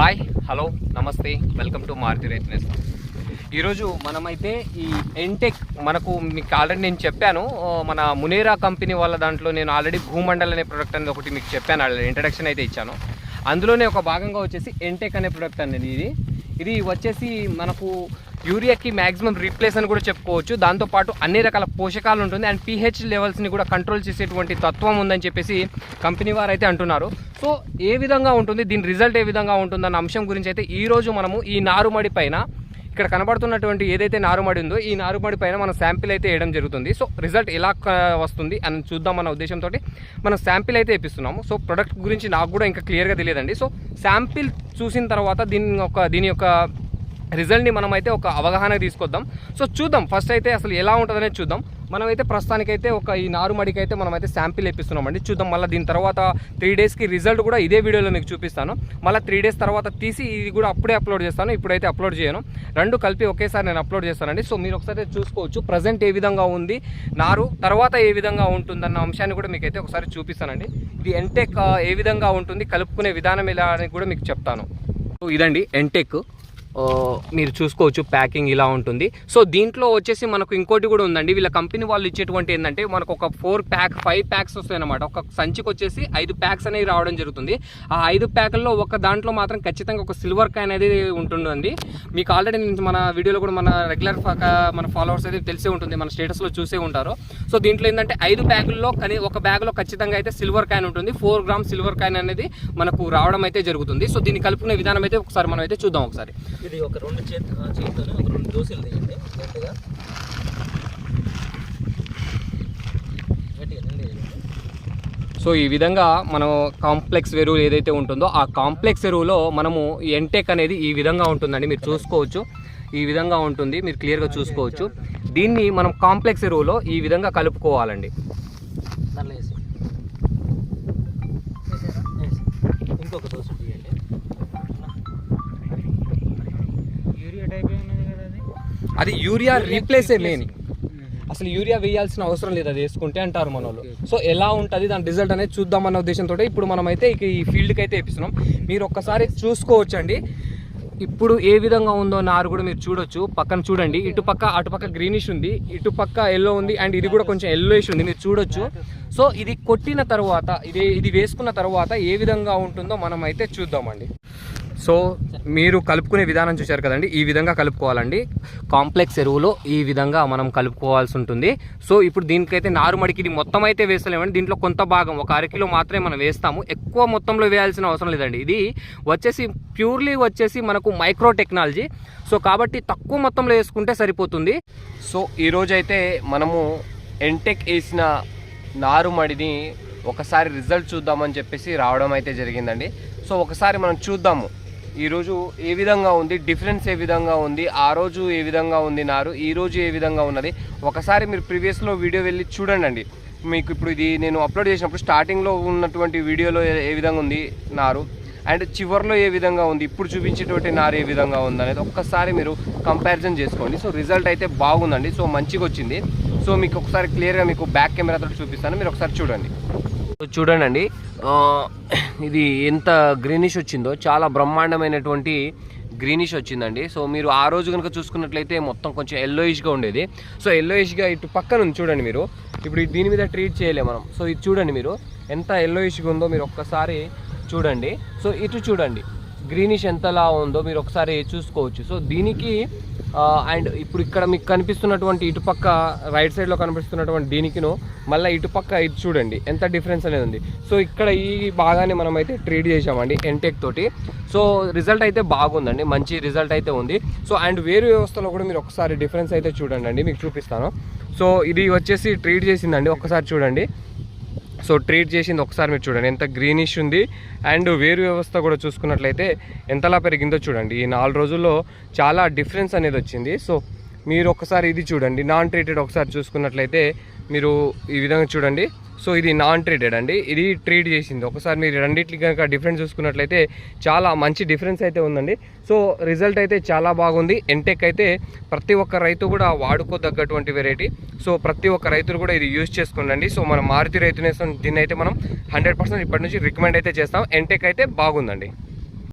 Hi hello namaste welcome to Maruti రైతునేస్ ఈరోజు మనమైతే ఈ ఎన్టెక్ మనకు మీకు ఆల్రెడీ నేను చెప్పాను మన మునేరా కంపెనీ వాళ్ళ దాంట్లో నేను ఆల్రెడీ భూమండల్ అనే ప్రొడక్ట్ అనేది ఒకటి మీకు చెప్పాను ఆల్రెడీ ఇంట్రడక్షన్ అయితే ఇచ్చాను. అందులోనే ఒక భాగంగా వచ్చేసి ఎన్టెక్ అనే ప్రొడక్ట్ అనేది ఇది. ఇది వచ్చేసి మనకు యూరియాకి మ్యాక్సిమం రీప్లేస్ అని కూడా చెప్పుకోవచ్చు. దాంతోపాటు అన్ని రకాల పోషకాలు ఉంటుంది. అండ్ పీహెచ్ లెవెల్స్ని కూడా కంట్రోల్ చేసేటువంటి తత్వం ఉందని చెప్పేసి కంపెనీ వారు అయితే అంటున్నారు. సో ఏ విధంగా ఉంటుంది? దీని రిజల్ట్ ఏ విధంగా ఉంటుందన్న అంశం గురించి అయితే ఈరోజు మనము ఈ నారుమడి పైన ఇక్కడ కనబడుతున్నటువంటి ఏదైతే నారుమడి ఉందో ఈ నారుమడి పైన మనం శాంపిల్ అయితే వేయడం జరుగుతుంది. సో రిజల్ట్ ఎలా వస్తుంది? అని చూద్దామన్న ఉద్దేశంతో మనం శాంపిల్ అయితే ఇప్పిస్తున్నాము సో ప్రొడక్ట్ గురించి నాకు కూడా ఇంకా క్లియర్గా తెలియదండి. సో శాంపిల్ చూసిన తర్వాత దీని యొక్క దీని యొక్క రిజల్ట్ని మనం అయితే ఒక అవగాహన తీసుకొద్దాం. సో చూద్దాం. ఫస్ట్ అయితే అసలు ఎలా ఉంటుందనేది చూద్దాం. మనమైతే ప్రస్తుతానికైతే ఒక ఈ నారుమడికి అయితే మనం అయితే శాంపిల్ ఇప్పిస్తున్నామండి చూద్దాం. మళ్ళీ దీని తర్వాత త్రీ డేస్కి రిజల్ట్ కూడా ఇదే వీడియోలో మీకు చూపిస్తాను. మళ్ళీ త్రీ డేస్ తర్వాత తీసి ఇది కూడా అప్పుడే అప్లోడ్ చేస్తాను. ఇప్పుడైతే అప్లోడ్ చేయను. రెండు కలిపి ఒకేసారి నేను అప్లోడ్ చేస్తానండి. సో మీరు ఒకసారి చూసుకోవచ్చు. ప్రజెంట్ ఏ విధంగా ఉంది నారు తర్వాత ఏ విధంగా ఉంటుందన్న అంశాన్ని కూడా మీకు అయితే ఒకసారి చూపిస్తానండి. ఇది ఎంటెక్ ఏ విధంగా ఉంటుంది కలుపుకునే విధానం ఎలా అని కూడా మీకు చెప్తాను. సో ఇదండి ఎంటెక్ మీరు చూసుకోవచ్చు ప్యాకింగ్ ఇలా ఉంటుంది. సో దీంట్లో వచ్చేసి మనకు ఇంకోటి కూడా ఉందండి. వీళ్ళ కంపెనీ వాళ్ళు ఇచ్చేటువంటి ఏంటంటే మనకు ఒక ఫోర్ ప్యాక్ ఫైవ్ ప్యాక్స్ వస్తాయి అనమాట ఒక సంచికి వచ్చేసి ఐదు ప్యాక్స్ అనేవి రావడం జరుగుతుంది. ఆ ఐదు ప్యాకుల్లో ఒక దాంట్లో మాత్రం ఖచ్చితంగా ఒక సిల్వర్ కాయిన్ అనేది ఉంటుందండి. మీకు ఆల్రెడీ మన వీడియోలో కూడా మన రెగ్యులర్ మన ఫాలోవర్స్ అయితే తెలిసే ఉంటుంది. మన స్టేటస్లో చూసే ఉంటారు. సో దీంట్లో ఏంటంటే ఐదు ప్యాకుల్లో కానీ ఒక బ్యాగ్లో ఖచ్చితంగా అయితే సిల్వర్ కాయిన్ ఉంటుంది. ఫోర్ గ్రామ్ సిల్వర్ కాయిన్ అనేది మనకు రావడం అయితే జరుగుతుంది. సో దీన్ని కలుపుకునే విధానం అయితే ఒకసారి మనం అయితే చూద్దాం ఒకసారి. ఇది ఒక రెండు చేతి చేతితో ఒక రెండు దోశలు తీయండి గట్టిగా. సో ఈ విధంగా మనం కాంప్లెక్స్ ఎరువు ఏదైతే ఉంటుందో ఆ కాంప్లెక్స్ ఎరువులో మనము ఎంటెక్ అనేది ఈ విధంగా ఉంటుందండి. మీరు చూసుకోవచ్చు. ఈ విధంగా ఉంటుంది. మీరు క్లియర్గా చూసుకోవచ్చు. దీన్ని మనం కాంప్లెక్స్ ఎరువులో ఈ విధంగా కలుపుకోవాలండి. ఇంకొక దోశ తీయండి. అది యూరియా రీప్లేసే మెయిన్ అసలు యూరియా వేయాల్సిన అవసరం లేదు అది వేసుకుంటే అంటారు మన వాళ్ళు సో ఎలా ఉంటుంది దాని రిజల్ట్ అనేది చూద్దామన్న ఉద్దేశంతో ఇప్పుడు మనం అయితే ఇక ఈ ఫీల్డ్కి అయితే ఇప్పిస్తున్నాం మీరు ఒక్కసారి చూసుకోవచ్చండి. ఇప్పుడు ఏ విధంగా ఉందో నారు కూడా మీరు చూడొచ్చు. పక్కన చూడండి. ఇటు పక్క అటు పక్క గ్రీనిష్ ఉంది ఇటు పక్క ఎల్లో ఉంది అండ్ ఇది కూడా కొంచెం ఎల్లోయిష్ ఉంది మీరు చూడొచ్చు. సో ఇది కొట్టిన తర్వాత ఇది ఇది వేసుకున్న తర్వాత ఏ విధంగా ఉంటుందో మనం అయితే చూద్దామండి. సో మీరు కలుపుకునే విధానం చూశారు కదండి ఈ విధంగా కలుపుకోవాలండి. కాంప్లెక్స్ ఎరువులో ఈ విధంగా మనం కలుపుకోవాల్సి ఉంటుంది. సో ఇప్పుడు దీనికైతే నారుమడికి ఇది మొత్తం అయితే వేస్తలేమండి. దీంట్లో కొంత భాగం ఒక అరకిలో మాత్రమే మనం వేస్తాము. ఎక్కువ మొత్తంలో వేయాల్సిన అవసరం లేదండి. ఇది వచ్చేసి ప్యూర్లీ వచ్చేసి మనకు మైక్రో టెక్నాలజీ. సో కాబట్టి తక్కువ మొత్తంలో వేసుకుంటే సరిపోతుంది. సో ఈరోజైతే మనము ఎంటెక్ వేసిన నారుమడిని ఒకసారి రిజల్ట్ చూద్దామని చెప్పేసి రావడం అయితే జరిగిందండి. సో ఒకసారి మనం చూద్దాము. ఈరోజు ఏ విధంగా ఉంది? డిఫరెన్స్ ఏ విధంగా ఉంది? ఆ రోజు ఏ విధంగా ఉంది నారు ఈ రోజు ఏ విధంగా ఉన్నది? ఒకసారి మీరు ప్రీవియస్లో వీడియో వెళ్ళి చూడండి మీకు ఇప్పుడు ఇది నేను అప్లోడ్ చేసినప్పుడు స్టార్టింగ్లో ఉన్నటువంటి వీడియోలో ఏ- ఏ విధంగా ఉంది నారు అండ్ చివర్లో ఏ విధంగా ఉంది? ఇప్పుడు చూపించేటువంటి నారు ఏ విధంగా ఉంది అనేది ఒక్కసారి మీరు కంపారిజన్ చేసుకోండి. సో రిజల్ట్ అయితే బాగుందండి. సో మంచిగా వచ్చింది. సో మీకు ఒకసారి క్లియర్గా మీకు బ్యాక్ కెమెరాతో చూపిస్తాను. మీరు ఒకసారి చూడండి. చూడండి ఇది ఎంత గ్రీనిష్ వచ్చిందో చాలా బ్రహ్మాండమైనటువంటి గ్రీనిష్ వచ్చిందండి. సో మీరు ఆ రోజు కనుక చూసుకున్నట్లయితే మొత్తం కొంచెం ఎల్లోయిష్గా ఉండేది. సో ఎల్లోయిష్గా ఇటు పక్కన ఉంది చూడండి మీరు. ఇప్పుడు దీని మీద ట్రీట్ చేయలే మనం. సో ఇది చూడండి మీరు. ఎంత ఎల్లోయిష్గా ఉందో మీరు ఒక్కసారి చూడండి. సో ఇటు చూడండి. గ్రీనిష్ ఎంతలా ఉందో మీరు ఒకసారి చూసుకోవచ్చు. సో దీనికి అండ్ ఇప్పుడు ఇక్కడ మీకు కనిపిస్తున్నటువంటి ఇటుపక్క రైట్ సైడ్లో కనిపిస్తున్నటువంటి దీనికిను మళ్ళీ ఇటుపక్క ఇది చూడండి ఎంత డిఫరెన్స్ అనేది ఉంది. సో ఇక్కడ ఈ భాగాన్ని మనం అయితే ట్రీట్ చేసామండి ఎన్టెక్ తోటి. సో రిజల్ట్ అయితే బాగుందండి మంచి రిజల్ట్ అయితే ఉంది. సో అండ్ వేరు వ్యవస్థలో కూడా మీరు ఒకసారి డిఫరెన్స్ అయితే చూడండి మీకు చూపిస్తాను. సో ఇది వచ్చేసి ట్రీట్ చేసిందండి ఒక్కసారి చూడండి. సో ట్రీట్ చేసింది ఒకసారి మీరు చూడండి. ఎంత గ్రీనిష్ ఉంది. అండ్ వేరు వ్యవస్థ కూడా చూసుకున్నట్లయితే ఎంతలా పెరిగిందో చూడండి. ఈ నాలుగు రోజుల్లో చాలా డిఫరెన్స్ అనేది వచ్చింది. సో మీరు ఒకసారి ఇది చూడండి. నాన్ ట్రీటెడ్ ఒకసారి చూసుకున్నట్లయితే మీరు ఈ విధంగా చూడండి. సో ఇది నాన్ ట్రీటెడ్ అండి. ఇది ట్రీట్ చేసింది. ఒకసారి మీరు రెండింటికి కనుక డిఫరెన్స్ చూసుకున్నట్లయితే చాలా మంచి డిఫరెన్స్ అయితే ఉందండి. సో రిజల్ట్ అయితే చాలా బాగుంది. ఎంటెక్ అయితే ప్రతి ఒక్క రైతు కూడా వాడుకోదగ్గటువంటి వెరైటీ సో ప్రతి ఒక్క రైతులు కూడా ఇది యూజ్ చేసుకోండి సో మన మారుతి రైతు నేస్తాం దీన్ని అయితే మనం హండ్రెడ్ పర్సెంట్ ఇప్పటి నుంచి రికమెండ్ అయితే చేస్తాం. ఎంటెక్ అయితే బాగుందండి.